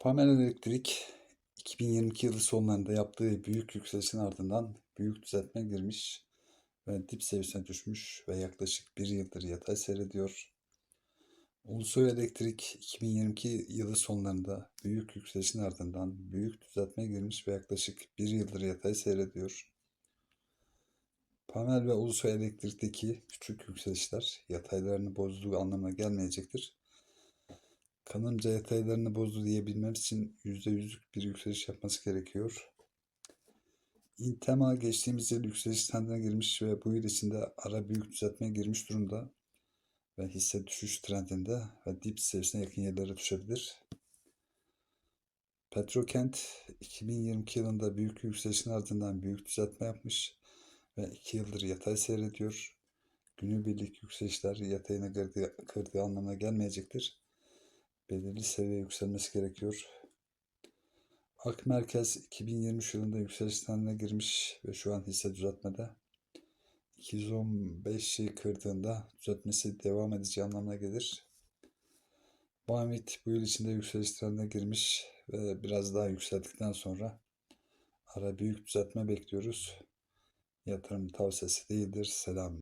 Pamela Elektrik 2022 yılı sonlarında yaptığı büyük yükselişin ardından büyük düzeltme girmiş ve dip seviyesine düşmüş ve yaklaşık bir yıldır yatay seyrediyor. Ulusoy Elektrik 2022 yılı sonlarında büyük yükselişin ardından büyük düzeltme girmiş ve yaklaşık bir yıldır yatay seyrediyor. Pamel ve Ulusoy Elektrik'teki küçük yükselişler yataylarını bozduğu anlamına gelmeyecektir. Kanımca yataylarını bozdu diyebilmem için %100'lük bir yükseliş yapması gerekiyor. Intema geçtiğimiz yıl yükseliş trendine girmiş ve bu yıl içinde ara büyük düzeltmeye girmiş durumda. Ve hisse düşüş trendinde ve dip seviyesine yakın yerlere düşebilir. Petrokent 2022 yılında büyük yükselişin ardından büyük düzeltme yapmış ve 2 yıldır yatay seyrediyor. Günübirlik yükselişler yatayına kırdığı, kırdığı anlamına gelmeyecektir belirli seviye yükselmesi gerekiyor. Ak Merkez 2023 yılında yükseliş trendine girmiş ve şu an hisse düzeltmede. 215'i kırdığında düzeltmesi devam edeceği anlamına gelir. Bamit bu yıl içinde yükseliş trendine girmiş ve biraz daha yükseldikten sonra ara büyük düzeltme bekliyoruz. Yatırım tavsiyesi değildir. Selam.